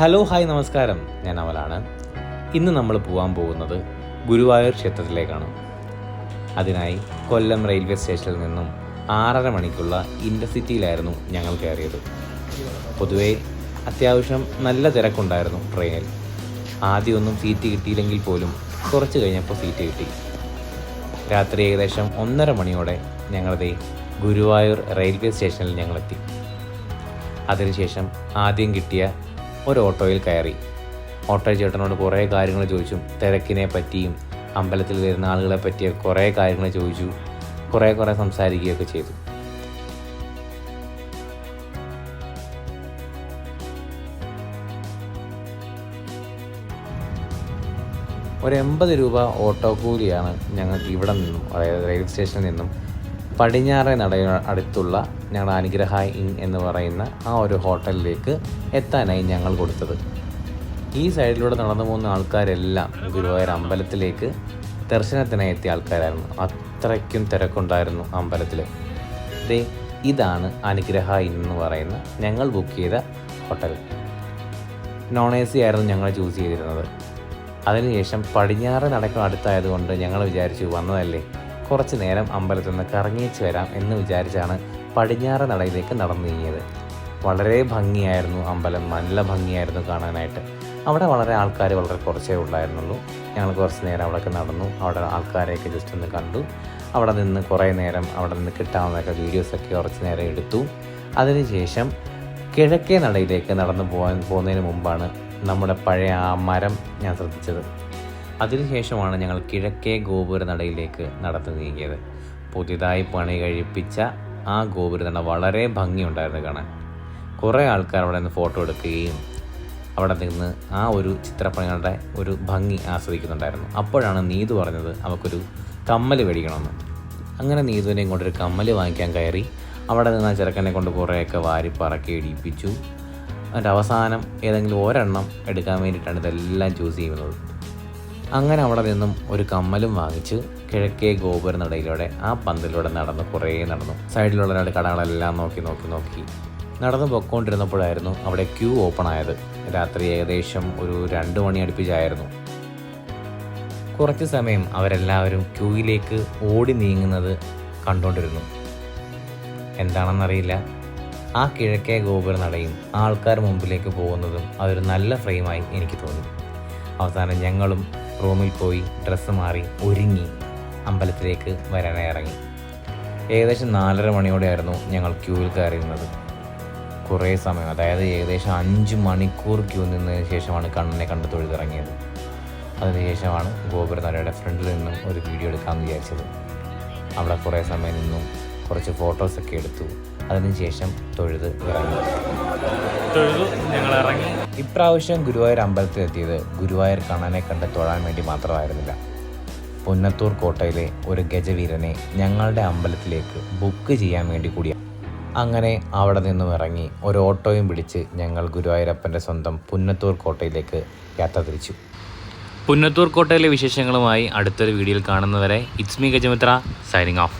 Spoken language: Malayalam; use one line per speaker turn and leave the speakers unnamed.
ഹലോ ഹായ് നമസ്കാരം. ഞാൻ അവലാണ്. ഇന്ന് നമ്മൾ പോകാൻ പോകുന്നത് ഗുരുവായൂർ ക്ഷേത്രത്തിലേക്കാണ്. അതിനായി കൊല്ലം റെയിൽവേ സ്റ്റേഷനിൽ നിന്നും ആറര മണിക്കുള്ള ഇന്റർസിറ്റിയിലായിരുന്നു ഞങ്ങൾ കയറിയത്. പൊതുവേ അത്യാവശ്യം നല്ല തിരക്കുണ്ടായിരുന്നു ട്രെയിനിൽ. ആദ്യമൊന്നും സീറ്റ് കിട്ടിയില്ലെങ്കിൽ പോലും കുറച്ച് കഴിഞ്ഞപ്പോൾ സീറ്റ് കിട്ടി. രാത്രി ഏകദേശം ഒന്നര മണിയോടെ ഞങ്ങളത് ഗുരുവായൂർ റെയിൽവേ സ്റ്റേഷനിൽ ഞങ്ങളെത്തി. അതിനുശേഷം ആദ്യം കിട്ടിയ ഒരു ഓട്ടോയിൽ കയറി. ഓട്ടോ ചേട്ടനോട് കുറേ കാര്യങ്ങൾ ചോദിച്ചു. തിരക്കിനെ പറ്റിയും അമ്പലത്തിൽ വരുന്ന ആളുകളെ പറ്റിയ കുറേ കാര്യങ്ങൾ ചോദിച്ചു. കുറേ കുറേ സംസാരിക്കുകയൊക്കെ ചെയ്തു. ഒരു എൺപത് രൂപ ഓട്ടോ കൂലിയാണ് ഞങ്ങൾക്ക് ഇവിടെ നിന്നും അതായത് റെയിൽവേ സ്റ്റേഷനിൽ നിന്നും പടിഞ്ഞാറെ നട അടുത്തുള്ള ഞങ്ങളുടെ അനുഗ്രഹ ഇൻ എന്ന് പറയുന്ന ആ ഒരു ഹോട്ടലിലേക്ക് എത്താനായി ഞങ്ങൾ കൊടുത്തത്. ഈ സൈഡിലൂടെ നടന്നു പോകുന്ന ആൾക്കാരെല്ലാം ഗുരുവായൂർ അമ്പലത്തിലേക്ക് ദർശനത്തിനായി എത്തിയ ആൾക്കാരായിരുന്നു. അത്രയ്ക്കും തിരക്കുണ്ടായിരുന്നു അമ്പലത്തിൽ ദേ ഇതാണ് അനുഗ്രഹ എന്ന് പറയുന്ന ഞങ്ങൾ ബുക്ക് ചെയ്ത ഹോട്ടൽ. നോൺ എ സി ആയിരുന്നു ഞങ്ങൾ ചൂസ് ചെയ്തിരുന്നത്. അതിനുശേഷം പടിഞ്ഞാറ് നടക്കം അടുത്തായതുകൊണ്ട് ഞങ്ങൾ വിചാരിച്ചു വന്നതല്ലേ? കുറച്ച് നേരം അമ്പലത്തിൽ നിന്ന് കറങ്ങിച്ച് വരാം എന്ന് വിചാരിച്ചാണ് പടിഞ്ഞാറ് നടയിലേക്ക് നടന്നു നീങ്ങിയത്. വളരെ ഭംഗിയായിരുന്നു അമ്പലം. നല്ല ഭംഗിയായിരുന്നു കാണാനായിട്ട്. അവിടെ വളരെ ആൾക്കാർ വളരെ കുറച്ചേ ഉള്ളായിരുന്നുള്ളൂ. ഞങ്ങൾ കുറച്ച് നേരം അവിടെയൊക്കെ നടന്നു. അവിടെ ആൾക്കാരെയൊക്കെ ജസ്റ്റ് ഒന്ന് കണ്ടു. അവിടെ നിന്ന് കുറേ നേരം അവിടെ നിന്ന് കിട്ടാവുന്നതൊക്കെ വീഡിയോസൊക്കെ കുറച്ച് നേരം എടുത്തു. അതിനുശേഷം കിഴക്കേ നടയിലേക്ക് നടന്നു പോകാൻ പോകുന്നതിന് മുമ്പാണ് നമ്മുടെ പഴയ ആ മരം ഞാൻ ശ്രദ്ധിച്ചത്. അതിനുശേഷമാണ് ഞങ്ങൾ കിഴക്കേ ഗോപുരനടയിലേക്ക് നടന്നു നീങ്ങിയത്. പുതിയതായി പണി കഴിപ്പിച്ച ആ ഗോപുരനട വളരെ ഭംഗിയുണ്ടായിരുന്നു കാണാൻ. കുറേ ആൾക്കാർ അവിടെ നിന്ന് ഫോട്ടോ എടുക്കുകയും അവിടെ നിന്ന് ആ ഒരു ചിത്രപ്പണികളുടെ ഒരു ഭംഗി ആസ്വദിക്കുന്നുണ്ടായിരുന്നു. അപ്പോഴാണ് നീതു പറഞ്ഞത് അവൾക്കൊരു കമ്മൽ മേടിക്കണമെന്ന്. അങ്ങനെ നീതുവിനെയും കൊണ്ടൊരു കമ്മൽ വാങ്ങിക്കാൻ കയറി അവിടെ നിന്ന് ആ ചെറുക്കനെ കൊണ്ട് കുറേയൊക്കെ വാരി പറക്കി ഇടിപ്പിച്ചു. എന്നിട്ട് അവസാനം ഏതെങ്കിലും ഒരെണ്ണം എടുക്കാൻ വേണ്ടിയിട്ടാണ് ഇതെല്ലാം ചൂസ് ചെയ്യുന്നത്. അങ്ങനെ അവിടെ നിന്നും ഒരു കമ്മലും വാങ്ങിച്ച് കിഴക്കേ ഗോപുരനടയിലൂടെ ആ പന്തലിലൂടെ നടന്ന് കുറേ നടന്നു. സൈഡിലുള്ള രണ്ട് കടകളെല്ലാം നോക്കി നോക്കി നോക്കി. നടന്നു പൊക്കോണ്ടിരുന്നപ്പോഴായിരുന്നു അവിടെ ക്യൂ ഓപ്പൺ ആയത്. രാത്രി ഏകദേശം ഒരു രണ്ട് മണി അടുപ്പിച്ചായിരുന്നു. കുറച്ച് സമയം അവരെല്ലാവരും ക്യൂയിലേക്ക് ഓടി നീങ്ങുന്നത് കണ്ടുകൊണ്ടിരുന്നു എന്താണെന്നറിയില്ല. ആ കിഴക്കേ ഗോപുരനടയും ആൾക്കാർ മുമ്പിലേക്ക് പോകുന്നതും അതൊരു നല്ല ഫ്രെയിമായി എനിക്ക് തോന്നി. അവസാനം ഞങ്ങളും റൂമിൽ പോയി ഡ്രസ്സ് മാറി ഒരുങ്ങി അമ്പലത്തിലേക്ക് വരാനായി ഇറങ്ങി. ഏകദേശം നാലര മണിയോടെയായിരുന്നു ഞങ്ങൾ ക്യൂവിൽ കയറിയിരുന്നത്. കുറേ സമയം അതായത് ഏകദേശം അഞ്ച് മണിക്കൂർ ക്യൂ നിന്നതിന് ശേഷമാണ് കണ്ണനെ കണ്ട് തൊഴുതിറങ്ങിയത്. അതിനുശേഷമാണ് ഗോപുരനാരയുടെ ഫ്രണ്ടിൽ നിന്നും ഒരു വീഡിയോ എടുക്കാമെന്ന് വിചാരിച്ചത്. അവിടെ കുറേ സമയം നിന്നും കുറച്ച് ഫോട്ടോസൊക്കെ എടുത്തു. അതിനുശേഷം തൊഴുത് ഇറങ്ങി.
തൊഴുതു ഞങ്ങൾ ഇറങ്ങി.
ഇപ്രാവശ്യം ഗുരുവായൂർ അമ്പലത്തിലെത്തിയത് ഗുരുവായൂർ കണ്ണനെ കണ്ട് തൊഴാൻ വേണ്ടി മാത്രമായിരുന്നില്ല. പുന്നത്തൂർ കോട്ടയിലെ ഒരു ഗജവീരനെ ഞങ്ങളുടെ അമ്പലത്തിലേക്ക് ബുക്ക് ചെയ്യാൻ വേണ്ടി കൂടിയാണ് അങ്ങനെ അവിടെ നിന്നും ഇറങ്ങി ഒരു ഓട്ടോയും പിടിച്ച് ഞങ്ങൾ ഗുരുവായൂരപ്പന്റെ സ്വന്തം പുന്നത്തൂർ കോട്ടയിലേക്ക് യാത്ര തിരിച്ചു.
പുന്നത്തൂർ കോട്ടയിലെ വിശേഷങ്ങളുമായി അടുത്തൊരു വീഡിയോയിൽ കാണുന്നവരെ it's me Gajamitra signing off